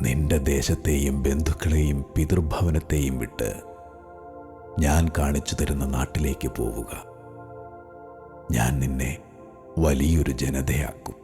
നിന്റെ ദേശത്തെയും ബന്ധുക്കളെയും പിതൃഭവനത്തെയും വിട്ട് ഞാൻ കാണിച്ചു തരുന്ന നാട്ടിലേക്ക് പോവുക. ഞാൻ നിന്നെ വലിയൊരു ജനതയാക്കും.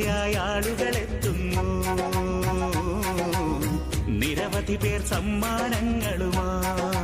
നിരനിരയായ ആളുകളെത്തുന്നു. നിരവധി പേർ സമ്മാനങ്ങളുമായി.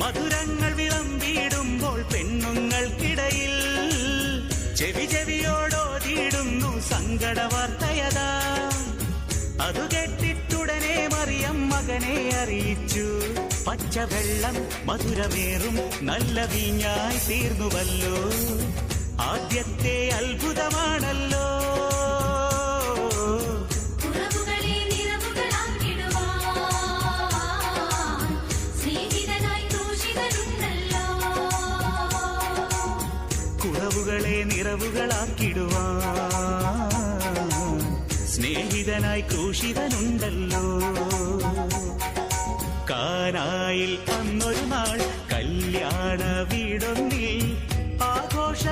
മധുരങ്ങൾ വിളമ്പിടുമ്പോൾ പെണ്ണുങ്ങൾക്കിടയിൽ ചെവി ചെവിയോടോതിയിടുന്നു സങ്കട വാർത്തയതാ അതു കേട്ടിട്ടുടനെ മറിയം മകനെ അറിയിച്ചു. പച്ചവെള്ളം മധുരമേറും നല്ല വീഞ്ഞായി തീർന്നുവല്ലോ. ആദ്യത്തെ അത്ഭുതമാണല്ലോ. കുറവുകളെ നിറവുകളാക്കിടുവാൻ സ്നേഹിതനായി ക്രൂശിതനുണ്ടല്ലോ. കാനായിൽ അന്നൊരു നാൾ കല്യാണ വീടൊന്നിൽ ആഘോഷ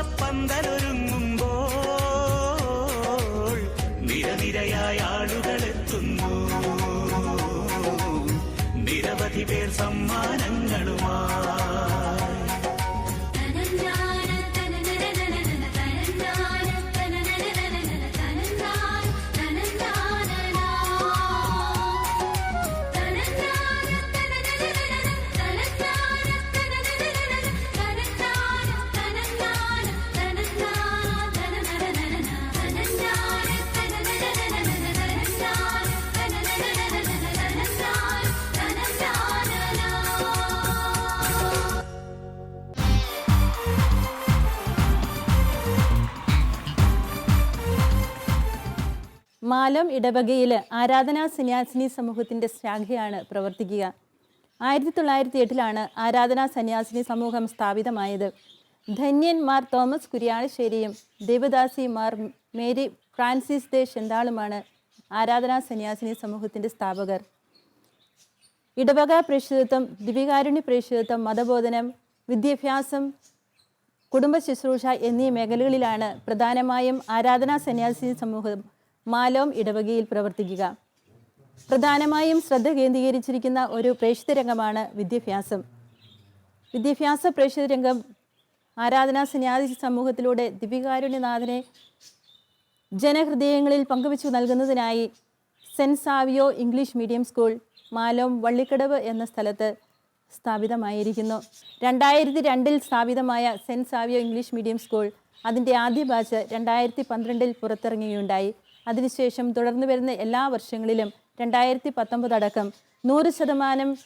മാലം ഇടവകയിൽ ആരാധനാ സന്യാസിനി സമൂഹത്തിന്റെ ശാഖയാണ് പ്രവർത്തിക്കുക. ആയിരത്തി തൊള്ളായിരത്തി എട്ടിലാണ് ആരാധനാ സന്യാസിനി സമൂഹം സ്ഥാപിതമായത്. ധന്യൻ മാർ തോമസ് കുര്യാളശ്ശേരിയും ദേവദാസി മാർ മേരി ഫ്രാൻസിസ് ദേ ഷെന്താളുമാണ് ആരാധനാ സന്യാസിനി സമൂഹത്തിന്റെ സ്ഥാപകർ. ഇടവക പ്രേക്ഷിതത്വം ദിവികാരുണ്യ പ്രേക്ഷിതത്വം മതബോധനം വിദ്യാഭ്യാസം കുടുംബ ശുശ്രൂഷ എന്നീ മേഖലകളിലാണ് പ്രധാനമായും ആരാധനാ സന്യാസിനി സമൂഹം മാലോം ഇടവകയിൽ പ്രവർത്തിക്കുക. പ്രധാനമായും ശ്രദ്ധ കേന്ദ്രീകരിച്ചിരിക്കുന്ന ഒരു പ്രേക്ഷിത രംഗമാണ് വിദ്യാഭ്യാസം. വിദ്യാഭ്യാസ പ്രേക്ഷിത രംഗം ആരാധനാ സന്യാസി സമൂഹത്തിലൂടെ ദിവികാരുണ്യനാഥനെ ജനഹൃദയങ്ങളിൽ പങ്കുവച്ചു നൽകുന്നതിനായി Saint Savio English medium school Malom Vallikkadavu എന്ന സ്ഥലത്ത് സ്ഥാപിതമായിരിക്കുന്നു. രണ്ടായിരത്തി രണ്ടിൽ സ്ഥാപിതമായ Saint Savio English medium school അതിന്റെ ആദ്യ ബാച്ച് രണ്ടായിരത്തി പന്ത്രണ്ടിൽ പുറത്തിറങ്ങുകയുണ്ടായി. അതിനുശേഷം തുടർന്നു വരുന്ന എല്ലാ വർഷങ്ങളിലും രണ്ടായിരത്തി പത്തൊമ്പത് അടക്കം നൂറ് ശതമാനം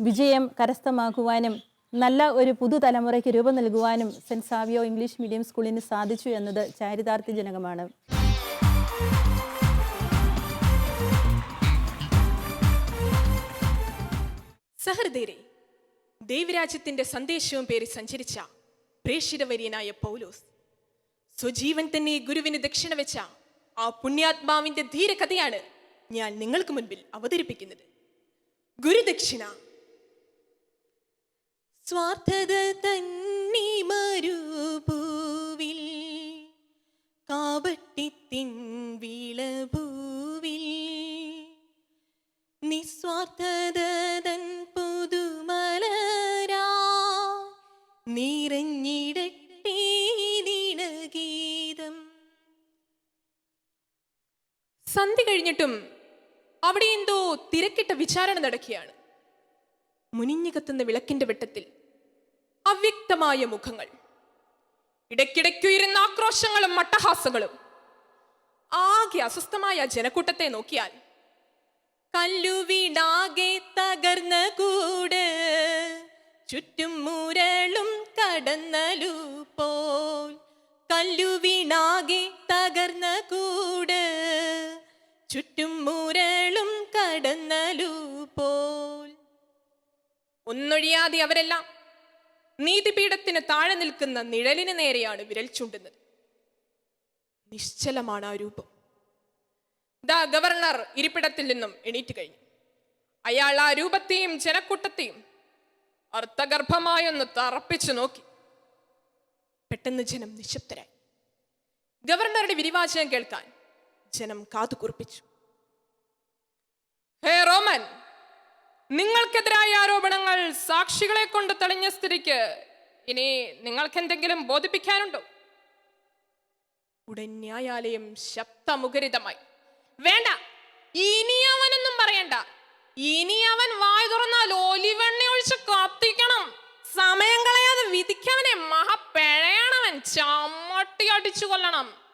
വിജയം കരസ്ഥമാക്കുവാനും നല്ല ഒരു പുതുതലമുറയ്ക്ക് രൂപം നൽകുവാനും സെന്റ് സാവിയോ ഇംഗ്ലീഷ് മീഡിയം സ്കൂളിന് സാധിച്ചു എന്നത് ചാരിതാർത്ഥ്യജനകമാണ്. സഹൃദയരെ ദൈവരാജ്യത്തിന്റെ സന്ദേശവും പേരി സഞ്ചരിച്ച പ്രേക്ഷിതവര്യനായ പൗലോസ് സ്വജീവൻ തന്നെ ഗുരുവിന് ദക്ഷിണ വെച്ച ആ പുണ്യാത്മാവിന്റെ ധീരകഥയാണ് ഞാൻ നിങ്ങൾക്ക് മുൻപിൽ അവതരിപ്പിക്കുന്നത്. ഗുരുദക്ഷിണ. സ്വാർത്ഥത തന്നെ മരുഭൂവിൽ കാവട്ടിത്തിൻ വിളഭൂവിൽ കഴിഞ്ഞിട്ടും അവിടെ എന്തോ തിരക്കിട്ട വിചാരണ നടക്കുകയാണ്. മുനിഞ്ഞു കത്തുന്ന വിളക്കിന്റെ വെട്ടത്തിൽ അവ്യക്തമായ മുഖങ്ങൾ. ഇടയ്ക്കിടയ്ക്കുയരുന്ന ആക്രോശങ്ങളും മട്ടഹാസങ്ങളും. ആകെ അസ്വസ്ഥമായ ജനക്കൂട്ടത്തെ നോക്കിയാൽ കല്ലുവീടാകെ തകർന്ന കൂട് ചുറ്റും മുരളും കടന്നലു പോൽ കല്ലുവീണാകെ തകർന്ന കൂട്. ചുറ്റും മുരളും കടന്നലു പോൽ ഒന്നൊഴിയാതെ അവരെല്ലാം നീതിപീഠത്തിന് താഴെ നിൽക്കുന്ന നിഴലിന് നേരെയാണ് വിരൽ ചൂണ്ടുന്നത്. നിശ്ചലമാണ് ആ രൂപം. ദാ ഗവർണർ ഇരിപ്പിടത്തിൽ നിന്നും എണീറ്റ് കഴിഞ്ഞു. അയാൾ ആ രൂപത്തെയും ജനക്കൂട്ടത്തെയും അർത്ഥഗർഭമായൊന്ന് തറപ്പിച്ചു നോക്കി. പെട്ടെന്ന് ജനം നിശബ്ദരായി. ഗവർണറുടെ വിരിവാചനം കേൾക്കാൻ ജനം കാതു കുറിപ്പിച്ചു. ഹേ റോമൻ നിങ്ങൾക്കെതിരായ ആരോപണങ്ങൾ സാക്ഷികളെ കൊണ്ട് തെളിഞ്ഞ സ്ഥിതിക്ക് ഇനി നിങ്ങൾക്ക് എന്തെങ്കിലും ബോധിപ്പിക്കാനുണ്ടോ? ഉടൻ ന്യായാലയം ശബ്ദമുഖരിതമായി വേണ്ട ഇനി അവനൊന്നും പറയണ്ട. ഇനി അവൻ വായ തുറന്നാൽ ഒലിവെണ്ണ ഒഴിച്ച് കത്തിക്കണം. സമയം കളയാതെ വിധിക്കവനെ മഹാപ്പിഴയാണവൻ ചമ്മട്ടി അടിച്ചു കൊല്ലണം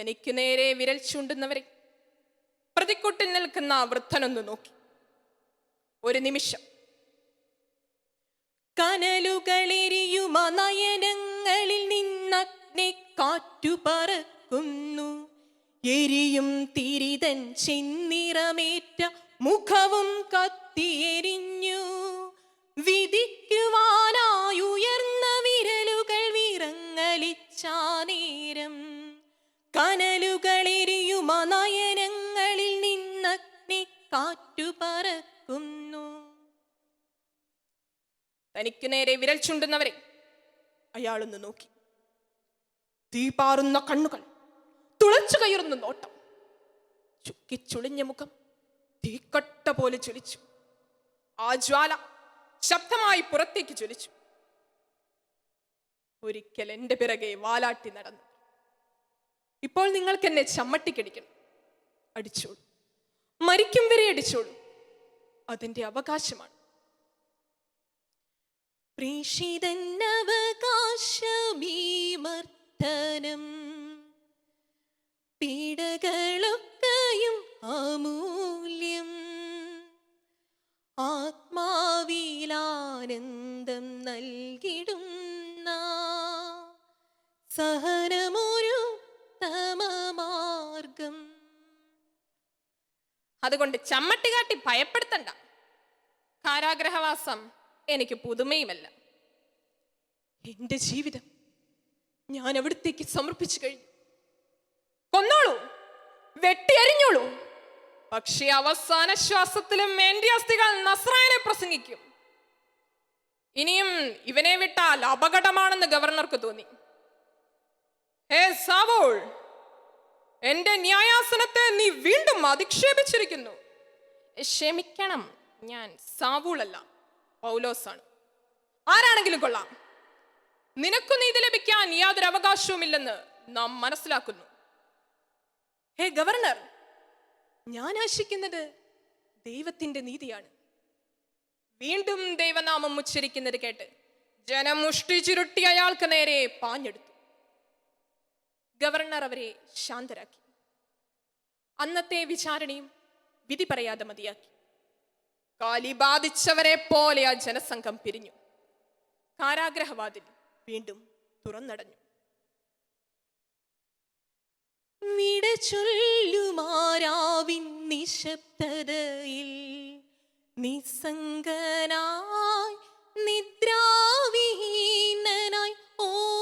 തനിക്ക് നേരെ വിരൽ ചൂണ്ടുന്നവരെ പ്രതിക്കൂട്ടിൽ നിൽക്കുന്ന വൃദ്ധനൊന്ന് നോക്കി. ഒരു നിമിഷം. കനലുകളെരിയുമ നയനങ്ങളിൽ നിന്നഗ്നി കാറ്റു പറക്കുന്നു. എരിയും തിരിതൻ ചെന്നിറമേറ്റ മുഖവും കത്തിയെരിഞ്ഞു. വിധിക്കുവാനായുയർന്ന വിരലുകൾ വിറങ്ങലിച്ചാ നേരം. കനലുകളെരിയുമ നയനങ്ങളിൽ നിന്നഗ്നി കാറ്റു പറക്കുന്നു തനിക്ക് നേരെ വിരൽ ചുണ്ടുന്നവരെ അയാളൊന്ന് നോക്കി. തീപാറുന്ന കണ്ണുകൾ തുളച്ചു കയറുന്ന നോട്ടം ചുക്കി ചുളിഞ്ഞ മുഖം തീക്കട്ട പോലെ ചൊലിച്ചു ആ ജ്വാല ശബ്ദമായി പുറത്തേക്ക് ചൊലിച്ചു ഒരിക്കൽ എന്റെ പിറകെ വാലാട്ടി നടന്നു. ഇപ്പോൾ നിങ്ങൾക്ക് എന്നെ ചമ്മട്ടിക്കടിക്കണം. അടിച്ചോളൂ. മരിക്കും വരെ അടിച്ചോളൂ. അതിന്റെ അവകാശമാണ്. പ്രേഷിതന്നവകാശമീമർദ്ദനം പീഡകളൊക്കെയും അമൂല്യം. ആത്മാവിലാനന്ദം നൽകിടുന്ന സഹനമൊരു തമമാർഗം അതുകൊണ്ട് ചമ്മട്ടി കാട്ടി ഭയപ്പെടുത്തണ്ട. കാരാഗ്രഹവാസം എനിക്ക് പുതുമയുമല്ല. എന്റെ ജീവിതം ഞാൻ അവിടത്തേക്ക് സമർപ്പിച്ചു കഴിഞ്ഞു. കൊന്നോളൂ വെട്ടിയെറിഞ്ഞോളൂ. പക്ഷേ അവസാന ശ്വാസത്തിലും അസ്ഥികൾ നസ്രായനെ പ്രസംഗിക്കും. ഇനിയും ഇവനെ വിട്ടാൽ അപകടമാണെന്ന് ഗവർണർക്ക് തോന്നി. ഹേ സാവോൾ എന്റെ ന്യായാസനത്തെ നീ വീണ്ടും അധിക്ഷേപിച്ചിരിക്കുന്നു. ക്ഷമിക്കണം ഞാൻ സാവൂളല്ല പൗലോസാണ്. ആരാണെങ്കിലും കൊള്ളാം. നിനക്കു നീതി ലഭിക്കാൻ യാതൊരു അവകാശവുമില്ലെന്ന് നാം മനസ്സിലാക്കുന്നു. ഹേ ഗവർണർ ഞാൻ ആശിക്കുന്നത് ദൈവത്തിന്റെ നീതിയാണ്. വീണ്ടും ദൈവനാമം ഉച്ചരിക്കുന്നത് കേട്ട് ജനം മുഷ്ടി ചുരുട്ടി അയാൾക്ക് നേരെ പാഞ്ഞെടുത്തു. ഗവർണർ അവരെ ശാന്തരാക്കി. അന്നത്തെ വിചാരണയും വിധി പറയാതെ മതിയാക്കി. കാലി ബാധിച്ചവരെ പോലെ ആ ജനസംഘം പിരിഞ്ഞു. കാരാഗ്രഹവാതിൽ വീണ്ടും തുറന്നടഞ്ഞു. വിട നിശബ്ദതയിൽ നിസ്സംഗനായി നിദ്രാവിഹീനനായി ഓർമ്മകളോടിയണഞ്ഞിളം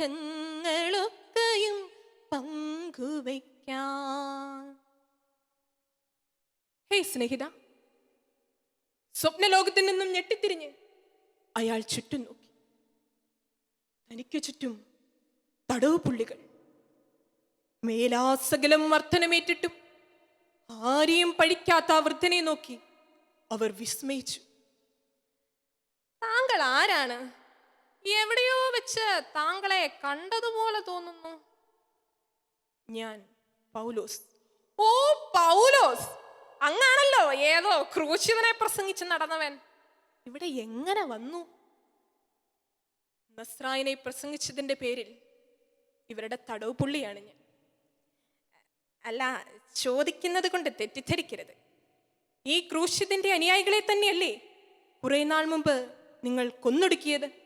ദുഃഖങ്ങളൊക്കെയും പങ്കുവയ്ക്കാം. ഹേ സ്നേഹിത സ്വപ്നലോകത്തിൽ നിന്നും ഞെട്ടിത്തിരിഞ്ഞ് അയാൾ ചുറ്റും നോക്കി. തനിക്ക് ചുറ്റും തടവ് പുള്ളികൾ മേലാസകലം വർധനമേറ്റിട്ടും ആരെയും പഴിക്കാത്ത ആ വൃദ്ധനെ നോക്കി അവർ വിസ്മയിച്ചു. താങ്കൾ ആരാണ്? എവിടെയോ വെച്ച് താങ്കളെ കണ്ടതുപോലെ തോന്നുന്നു. ഞാൻ പൗലോസ്. ഓ പൗലോസ്! അങ്ങാണല്ലോ ഏതോ ക്രൂശിതനെ പ്രസംഗിച്ച് നടന്നവൻ. ഇവിടെ എങ്ങനെ വന്നു? നസ്രായനെ പ്രസംഗിച്ചതിന്റെ പേരിൽ ഇവരുടെ തടവ് പുള്ളിയാണ് ഞാൻ. അല്ല ചോദിക്കുന്നത് കൊണ്ട് തെറ്റിദ്ധരിക്കരുത്. ഈ ക്രൂശിതന്റെ അനുയായികളെ തന്നെയല്ലേ കുറെ നാൾ മുമ്പ് നിങ്ങൾ കൊന്നൊടുക്കിയത്?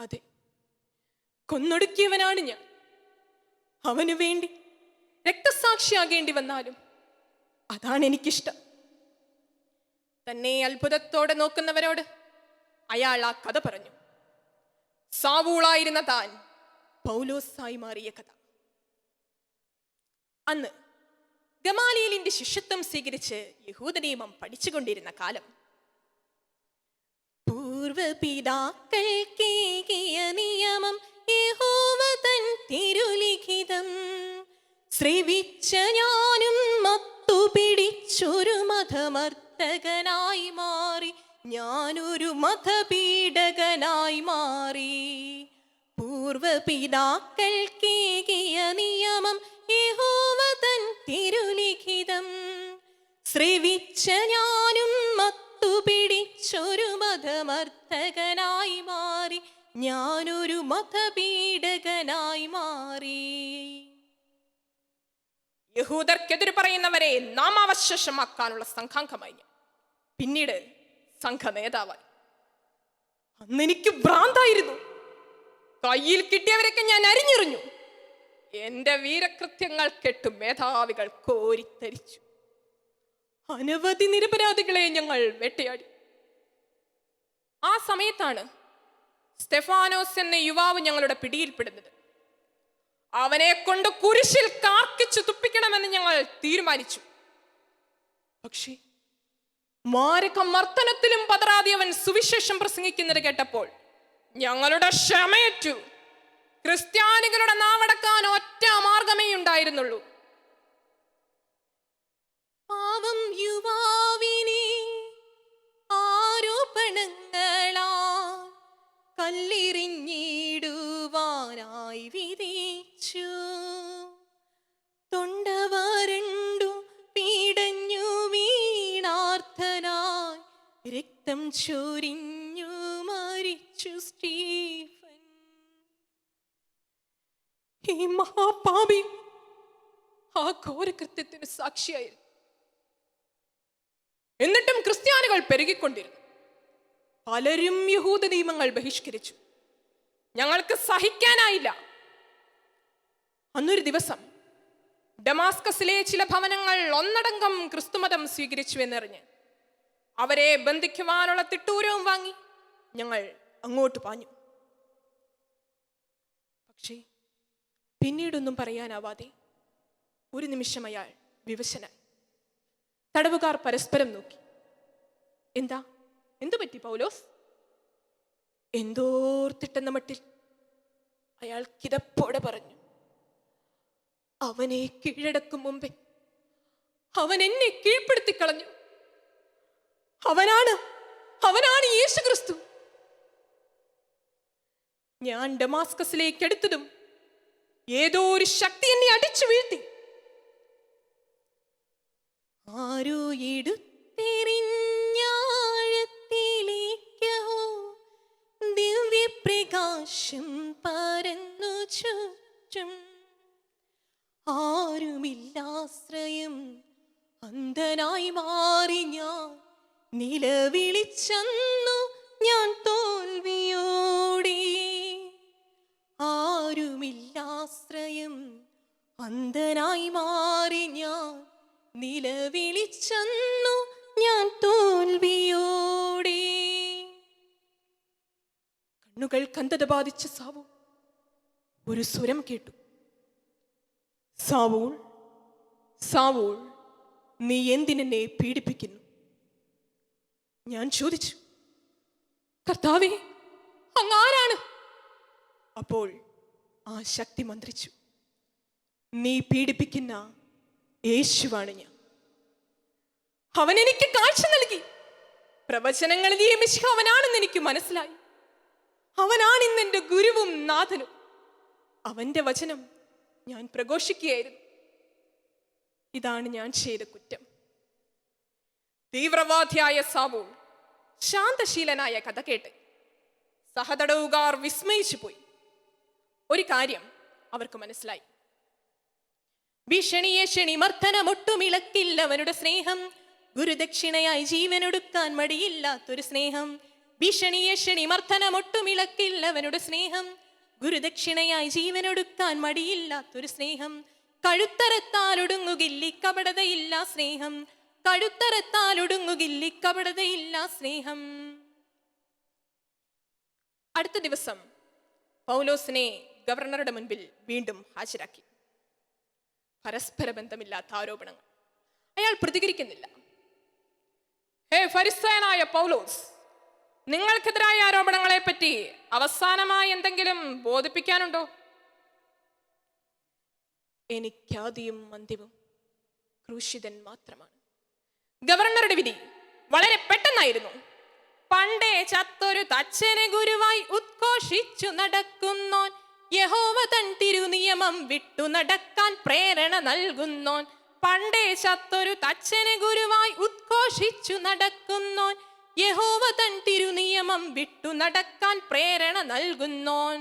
അതെ. കൊന്നൊടുക്കിയവനാണ് ഞാൻ. അവനു വേണ്ടി രക്തസാക്ഷിയാകേണ്ടി വന്നാലും അതാണ് എനിക്കിഷ്ടം. തന്നെ അത്ഭുതത്തോടെ നോക്കുന്നവരോട് അയാൾ ആ കഥ പറഞ്ഞു. സാവൂളായിരുന്ന താൻ പൗലോസായി മാറിയ കഥ. അന്ന് ഗമാലിയലിന്റെ ശിഷ്യത്വം സ്വീകരിച്ച് യഹൂദനിയമം പഠിച്ചുകൊണ്ടിരുന്ന കാലം പൂർവപിതാക്കൾക്കേകിയ നിയമം യഹോവ തൻ തിരുലിഖിതം. ശ്രവിച്ച ഞാനും മത്തു പിടിച്ചൊരു മതമർത്തകനായി മാറി ഞാനൊരു മതപീഡകനായി മാറി. പൂർവപിതാക്കൾക്കേകിയ നിയമം യഹോവ തൻ തിരുലിഖിതം. ശ്രവിച്ച ഞാനും മത്തു പിടിച്ചൊരു മതമർത്ഥകനായി മാറി ഞാനൊരു മതപീഡകനായി മാറി. യഹൂദർക്കെതിര് പറയുന്നവരെ നാമാവശേഷമാക്കാനുള്ള സംഘാംഗമായി. പിന്നീട് സംഘ നേതാവായി അന്ന് എനിക്ക് ഭ്രാന്തായിരുന്നു. കയ്യിൽ കിട്ടിയവരൊക്കെ ഞാൻ അരിഞ്ഞെറിഞ്ഞു. എന്റെ വീരകൃത്യങ്ങൾ കെട്ടു മേധാവികൾ കോരിത്തരിച്ചു. അനവധി നിരപരാധികളെ ഞങ്ങൾ വേട്ടയാടി. ആ സമയത്താണ് സ്റ്റെഫാനോസ് എന്ന യുവാവ് ഞങ്ങളുടെ പിടിയിൽപ്പെടുന്നത്. അവനെ കൊണ്ട് കുരിശിൽ കാർക്കിച്ചു തുപ്പിക്കണമെന്ന് ഞങ്ങൾ തീരുമാനിച്ചു. പക്ഷേ മാരക മർദ്ദനത്തിലും പതറാതെ അവൻ സുവിശേഷം പ്രസംഗിക്കുന്നത് കേട്ടപ്പോൾ ഞങ്ങളുടെ ക്ഷമയറ്റു. ക്രിസ്ത്യാനികളുടെ നാവടക്കാൻ ഒറ്റ മാർഗമേ ഉണ്ടായിരുന്നുള്ളൂ. പാവം യുവാവിനെ രക്തം ചൊരിഞ്ഞു മരിച്ചു സ്റ്റീഫൻ. ഈ മഹാപാപി ആ ഘോരകൃത്യത്തിന് സാക്ഷിയായിരുന്നു. എന്നിട്ടും ക്രിസ്ത്യാനികൾ പെരുകിക്കൊണ്ടിരുന്നു. പലരും യഹൂദ നിയമങ്ങൾ ബഹിഷ്കരിച്ചു. ഞങ്ങൾക്ക് സഹിക്കാനായില്ല. അന്നൊരു ദിവസം ഡമാസ്കസിലെ ചില ഭവനങ്ങൾ ഒന്നടങ്കം ക്രിസ്തുമതം സ്വീകരിച്ചു എന്നറിഞ്ഞ് അവരെ ബന്ധിക്കുവാനുള്ള തിട്ടൂരവും വാങ്ങി. ഞങ്ങൾ അങ്ങോട്ട് പാഞ്ഞു. പക്ഷേ പിന്നീടൊന്നും പറയാനാവാതെ ഒരു നിമിഷം അയാൾ വിവശന തടവുകാർ പരസ്പരം നോക്കി. എന്താ? എന്തു പറ്റി പൗലോസ്? എന്തോർത്തിട്ടെന്ന മട്ടിൽ അയാൾ കിതപ്പോടെ പറഞ്ഞു. അവനെ കീഴടക്കും മുമ്പേ അവൻ എന്നെ കീഴ്പ്പെടുത്തി കളഞ്ഞു അവനാണ്. അവനാണ് യേശു ക്രിസ്തു ഞാൻ ഡമാസ്കസിലേക്ക് എടുത്തതും ഏതോ ഒരു ശക്തി എന്നെ അടിച്ചു വീഴ്ത്തി. ആരോ എടുത്തെറിഞ്ഞാഴത്തിലേക്കോ ദിവ്യപ്രകാശം പരന്നു ചുറ്റും. ആരുമില്ലാശ്രയം അന്ധനായി മാറി ഞാൻ നിലവിളിച്ചന്നു ഞാൻ തോൽവിയോടെ. ആരുമില്ലാശ്രയം അന്ധനായി മാറി ഞാൻ നിലവിളിച്ചു ഞാൻ തോൽവിയോടെ. കണ്ണുകൾ കന്തത ബാധിച്ച സാവു. ഒരു സ്വരം കേട്ടു. സാവൂൾ സാവൂൾ നീ എന്തിനെന്നെ പീഡിപ്പിക്കുന്നു? ഞാൻ ചോദിച്ചു. കർത്താവേ അങ്ങ് ആരാണ്? അപ്പോൾ ആ ശക്തി മന്ത്രിച്ചു. നീ പീഡിപ്പിക്കുന്ന യേശുവാണ് ഞാൻ. അവൻ എനിക്ക് കാഴ്ച നൽകി. പ്രവചനങ്ങളിൽ ഈ മിശിഹ അവനാണെന്ന് എനിക്ക് മനസ്സിലായി. അവനാണ് ഇന്ന് എന്റെ ഗുരുവും നാഥനും. അവന്റെ വചനം ഞാൻ പ്രഘോഷിക്കുകയായിരുന്നു. ഇതാണ് ഞാൻ ചെയ്ത കുറ്റം. തീവ്രവാദിയായ സാബു ശാന്തശീലനായ കഥ കേട്ട് സഹതടവുകാർ വിസ്മയിച്ചു പോയി. ഒരു കാര്യം അവർക്ക് മനസ്സിലായി. ഭീഷണിയെ ക്ഷണിമർദ്ദനമൊട്ടുമിളക്കില്ല. അവനുടെ സ്നേഹം ഗുരുദക്ഷിണയായി ജീവനൊടുക്കാൻ മടിയില്ലാത്തൊരു സ്നേഹം. ഭീഷണിയെ ക്ഷണിമർദ്ദനമൊട്ടുമിളക്കില്ല. അവനുടെ സ്നേഹം ഗുരുദക്ഷിണയായി ജീവനൊടുക്കാൻ മടിയില്ലാത്തൊരു സ്നേഹം. കഴുത്തരത്താലൊടുങ്ങുകില്ലി. കപടതയില്ല സ്നേഹം. കഴുത്തരത്താലൊടുങ്ങുകില്ലി കപടതയില്ല സ്നേഹം. അടുത്ത ദിവസം പൗലോസിനെ ഗവർണറുടെ മുൻപിൽ വീണ്ടും ഹാജരാക്കി. പരസ്പര ബന്ധമില്ലാത്ത ആരോപണങ്ങൾ. അയാൾ പ്രതികരിക്കുന്നില്ല. ഹേ ഫരിസ്തയനായ പൗലോസ് നിങ്ങൾക്കെതിരായ ആരോപണങ്ങളെ പറ്റി അവസാനമായി എന്തെങ്കിലും ബോധിപ്പിക്കാനുണ്ടോ? എനിക്കാദ്യം അന്തിമം ക്രൂശിതൻ മാത്രമാണ്. ഗവർണറുടെ വിധി വളരെ പെട്ടെന്നായിരുന്നു. പണ്ടേ ചത്തൊരു തച്ചനെ ഗുരുവായി ഉദ്ഘോഷിച്ചു നടക്കുന്നോൻ യഹോവ തൻ തിരുനിയമം വിട്ടു നടക്കാൻ പ്രേരണ നൽകുന്നോൻ. പണ്ടേ ചത്തൊരു തച്ചനെ ഗുരുവായി ഉദ്ഘോഷിച്ചു നടക്കുന്നോൻ യഹോവ തൻ തിരുനിയമം വിട്ടു നടക്കാൻ പ്രേരണ നൽകുന്നോൻ.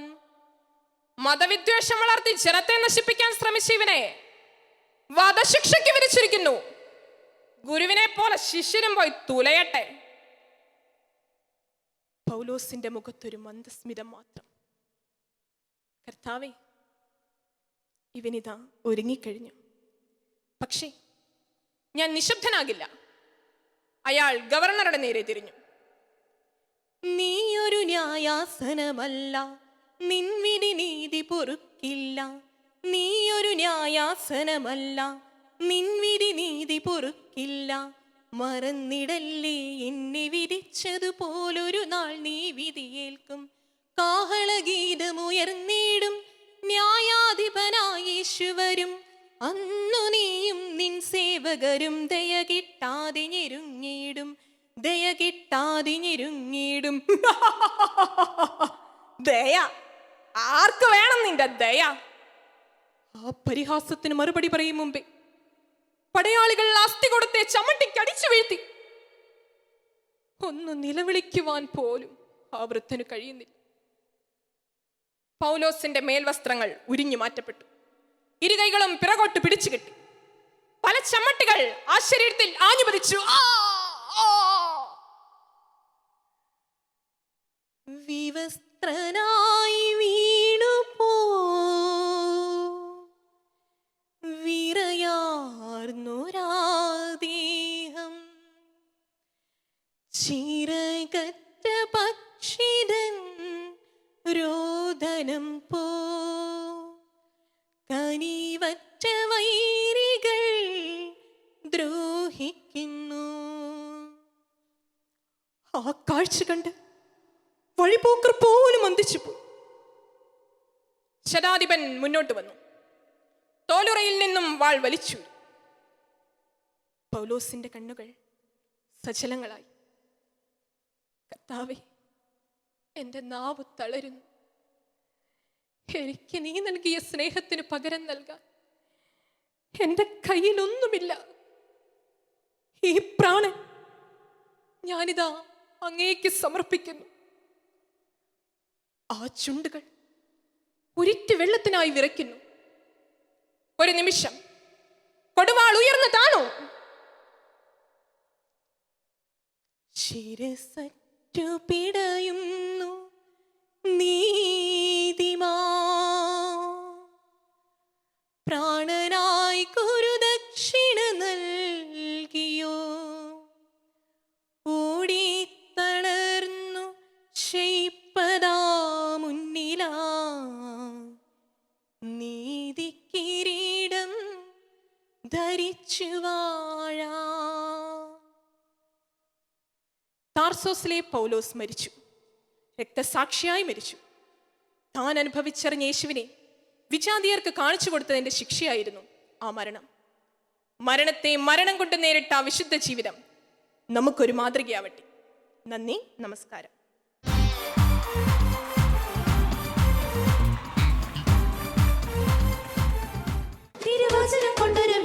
മതവിദ്വേഷം വളർത്തി ജനത്തെ നശിപ്പിക്കാൻ ശ്രമിച്ച ഇവനെ വധശിക്ഷയ്ക്ക് വിധിച്ചിരിക്കുന്നു. ഗുരുവിനെ പോലെ ശിഷ്യനും പോയി തുലയട്ടെ. പൗലോസിന്റെ മുഖത്തൊരു മന്ദസ്മിതം മാത്രം. കർത്താവേ ഇവനിതാ ഒരുങ്ങിക്കഴിഞ്ഞു. പക്ഷേ ഞാൻ നിശബ്ദനാകില്ല. അയാൾ ഗവർണറുടെ നേരെ തിരിഞ്ഞു. നീയൊരു ന്യായാസനമല്ല നിൻവിധി നീതി പൊറുക്കില്ല. നീയൊരു ന്യായാസനമല്ല നിൻവിധി നീതി പൊറുക്കില്ല. മറന്നിടല്ലേ എന്നെ വിധിച്ചതുപോലൊരു നാൾ നീ വിധിയേൽക്കും കാഹളഗീതമുയർന്നിടും ന്യായാധിപനായേശുവരും അന്നു നീയും നിൻ സേവകരും ദയ കിട്ടാതെ ഞെരുങ്ങിയിടും. ദയ കിട്ടാതെ ഞെരുങ്ങിയിടും. ദയ. ആർക്ക് വേണം നിന്റെ ദയ? ആ പരിഹാസത്തിന് മറുപടി പറയും മുമ്പേ. പടയാളികൾ അസ്ഥി കൊടുത്തെ ചമ്മട്ടിക്കടിച്ചു വീഴ്ത്തി. ഒന്ന് നിലവിളിക്കുവാൻ പോലും ആ വൃദ്ധന് കഴിയുന്നില്ല. പൗലോസിന്റെ മേൽവസ്ത്രങ്ങൾ ഉരിഞ്ഞു മാറ്റപ്പെട്ടു. ഇരുകൈകളും പിറകോട്ട് പിടിച്ചു കിട്ടി. പല ചമ്മട്ടികൾ ആ ശരീരത്തിൽ ആഞ്ഞുപതിച്ചു! വിവസ്ത്രനായി ചിറകറ്റ പക്ഷിതൻ രോദനം പോ. കനിവറ്റ വൈരികൾ ദ്രോഹിക്കുന്നു. ആ കാഴ്ച കണ്ട് വഴിപോക്കർ പോലും അന്തിച്ചു പോയി. ശതാധിപൻ മുന്നോട്ട് വന്നു. തോലുറയിൽ നിന്നും വാൾ വലിച്ചു. പൗലോസിന്റെ കണ്ണുകൾ സജലങ്ങളായി. കർത്താവെ എന്റെ നാവ് തളരുന്നു. എനിക്ക് നീ നൽകിയ സ്നേഹത്തിന് പകരം നൽകാൻ എന്റെ കയ്യിലൊന്നുമില്ല. ഈ പ്രാണൻ ഞാനിതാ അങ്ങേക്ക് സമർപ്പിക്കുന്നു. ആ ചുണ്ടുകൾ ഉരുറ്റ് വെള്ളത്തിനായി വിറയ്ക്കുന്നു. ഒരു നിമിഷം. കൊടുവാൾ ഉയർന്നു താണു. ശിരസറ്റു പിടയുന്നു നീതിമാ. പ്രാണനായി താർസോസിലെ പൗലോസ് മരിച്ചു. രക്തസാക്ഷിയായി മരിച്ചു. താൻ അനുഭവിച്ചറിഞ്ഞ യേശുവിനെ വിജാതിയർക്ക് കാണിച്ചു കൊടുത്തതിന്റെ ശിക്ഷയായിരുന്നു ആ മരണം. മരണത്തെ മരണം കൊണ്ട് നേരിട്ട ആ വിശുദ്ധ ജീവിതം നമുക്കൊരു മാതൃകയാവട്ടെ. നന്ദി നമസ്കാരം. തിരുവചനം കൊണ്ടൊരു